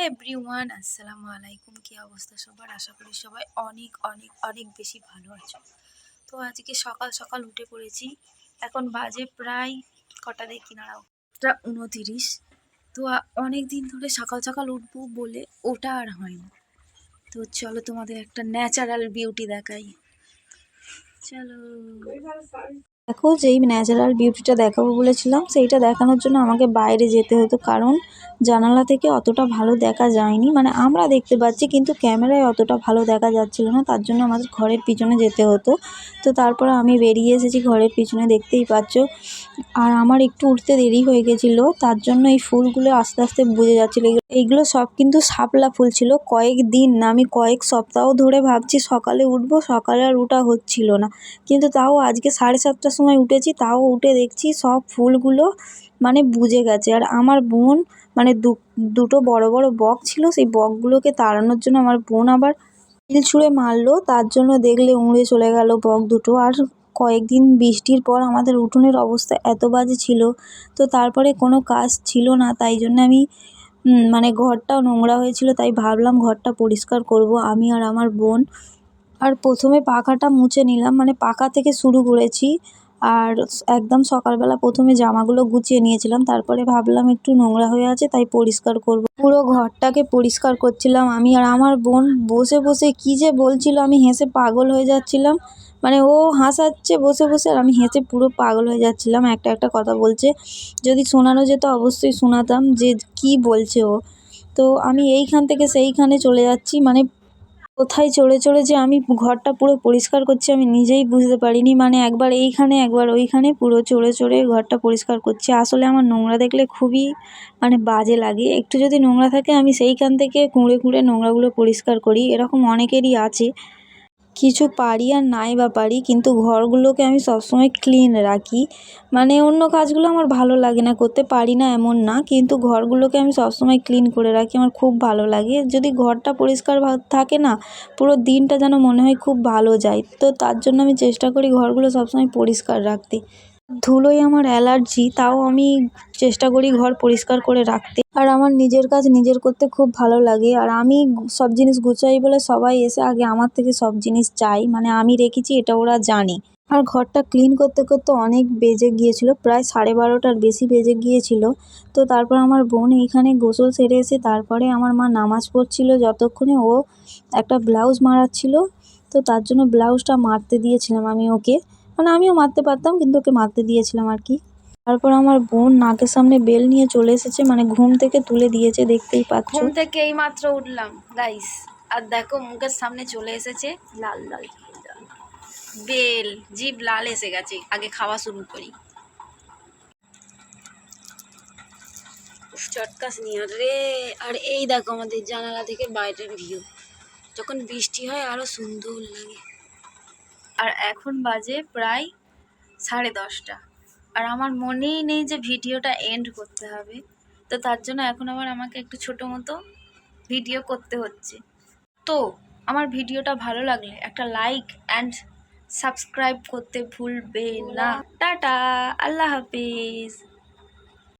Everyone আসসালামু আলাইকুম কী অবস্থা সবার? আশা করি সবাই অনেক অনেক অনেক বেশি ভালো আছো। তো আজকে সকাল সকাল উঠে পড়েছি। এখন বাজে প্রায় কটা দেখি না টা উনতিরিশ। তো অনেক দিন ধরে সকাল সকাল উঠবো বলে ওটা আর হয়নি। তো চলো তোমাদের একটা ন্যাচারাল বিউটি দেখাই। চলো। দেখো যেই ন্যাচারাল বিউটিটা দেখাবো বলেছিলাম, সেইটা দেখানোর জন্য আমাকে বাইরে যেতে হতো। কারণ জানালা থেকে অতটা ভালো দেখা যায়নি। মানে আমরা দেখতে পাচ্ছি, কিন্তু ক্যামেরায় অতটা ভালো দেখা যাচ্ছিল না। তার জন্য আমাদের ঘরের পিছনে যেতে হতো। তো তারপরে আমি বেরিয়ে এসেছি ঘরের পিছনে, দেখতেই পাচ্ছ। আর আমার একটু উঠতে দেরি হয়ে গেছিল। তার জন্য এই ফুলগুলো আস্তে আস্তে বুঝে যাচ্ছিল। এইগুলো সব কিন্তু শাপলা ফুল ছিল। কয়েক দিন না, আমি কয়েক সপ্তাহ ধরে ভাবছি সকালে উঠবো, সকালে আর উঠা হচ্ছিল না। কিন্তু তাও আজকে সাড়ে সাতটার সময় উঠেছি, তাও উঠে দেখছি সব ফুলগুলো মানে বুঝে গেছে। আর আমার বোন মানে দু, দুটো বড় বড় বক ছিল, সেই বকগুলোকে তাড়ানোর জন্য আমার বোন আবার ঢিল ছুঁড়ে মারলো। তার জন্য দেখলে উড়ে চলে গেল বক দুটো। আর কয়েকদিন বৃষ্টির পর আমাদের উঠোনের অবস্থা এত বাজে ছিল, তো তারপরে কোনো কাজ ছিল না। তাই জন্য আমি মানে ঘরটাও নোংরা হয়েছিল, তাই ভাবলাম ঘরটা পরিষ্কার করব আমি আর আমার বোন। আর প্রথমে পাখাটা মুছে নিলাম মানে পাখা থেকে শুরু করেছি। আর একদম সকালবেলা প্রথমে জামাগুলো গুছিয়ে নিয়েছিলাম, তারপরে ভাবলাম একটু নোংরা হয়ে আছে, তাই পরিষ্কার করব। পুরো ঘরটাকে পরিষ্কার করছিলাম আমি আর আমার বোন। বসে বসে কী যে বলছিল, আমি হেসে পাগল হয়ে যাচ্ছিলাম। মানে ও হাসাচ্ছে বসে বসে আর আমি হেসে পুরো পাগল হয়ে যাচ্ছিলাম। একটা একটা কথা বলছে। যদি শোনানো যেত অবশ্যই শোনাতাম যে কি বলছে ও। তো আমি এইখান থেকে সেইখানে চলে যাচ্ছি। মানে কোথায় চড়ে চড়ে যে আমি ঘরটা পুরো পরিষ্কার করছি আমি নিজেই বুঝতে পারিনি। মানে একবার এইখানে, একবার ওইখানে পুরো চড়ে চড়ে ঘরটা পরিষ্কার করছি। আসলে আমার নোংরা দেখলে খুবই মানে বাজে লাগে। একটু যদি নোংরা থাকে আমি সেইখান থেকে কুঁড়ে কুঁড়ে নোংরাগুলো পরিষ্কার করি। এরকম অনেকেরই আছে। কিছু পারি আর নাই বা পারি, কিন্তু ঘরগুলোকে আমি সবসময় ক্লিন রাখি। মানে অন্য কাজগুলো আমার ভালো লাগে না, করতে পারি না এমন না, কিন্তু ঘরগুলোকে আমি সবসময় ক্লিন করে রাখি, আমার খুব ভালো লাগে। যদি ঘরটা পরিষ্কার থাকে না, পুরো দিনটা যেন মনে হয় খুব ভালো যায়, তো তার জন্য আমি চেষ্টা করি ঘরগুলো সবসময় পরিষ্কার রাখতে। ধুলোয় আমার অ্যালার্জি, তাও আমি চেষ্টা করি ঘর পরিষ্কার করে রাখতে। আর আমার নিজের কাজ নিজের করতে খুব ভালো লাগে। আর আমি সব জিনিস গুছাই বলে সবাই এসে আগে আমার থেকে সব জিনিস চাই। মানে আমি রেখেছি, এটা ওরা জানে। আর ঘরটা ক্লিন করতে করতে অনেক বেজে গিয়েছিল, প্রায় সাড়ে বারোটার বেশি বেজে গিয়েছিল। তো তারপর আমার বোন এইখানে গোসল সেরে এসে তারপরে আমার মা নামাজ পড়ছিল যতক্ষণে ও একটা ব্লাউজ মারাচ্ছিল। তো তার জন্য ব্লাউজটা মারতে দিয়েছিলাম আমি ওকে। মানে আমিও মারতে পারতাম, কিন্তু ওকে মারতে দিয়েছিলাম আর কি। তারপর আমার বোন নাকের সামনে বেল নিয়ে চলে এসেছে মানে ঘুম থেকে তুলে দিয়েছে, দেখতেই পাচ্ছ। ঘুম থেকে এই মাত্র উঠলাম গাইস আর দেখো, মুখের সামনে চলে এসেছে, লাল লাল, বেল, জিভ লাল এসে গেছে, আগে খাওয়া শুরু করি। চটকাস নিয়ে রে, আর এই দেখো আমাদের জানালা থেকে বাইরের ভিউ যখন বৃষ্টি হয়, আরও সুন্দর লাগে। আর এখন বাজে প্রায় সাড়ে দশটা। আর আমার মনেই নেই যে ভিডিওটা এন্ড করতে হবে। তো তার জন্য এখন আবার আমাকে একটু ছোটো মতো ভিডিও করতে হচ্ছে। তো আমার ভিডিওটা ভালো লাগলে একটা লাইক অ্যান্ড সাবস্ক্রাইব করতে ভুলবে না। টাটা, আল্লাহ হাফিজ।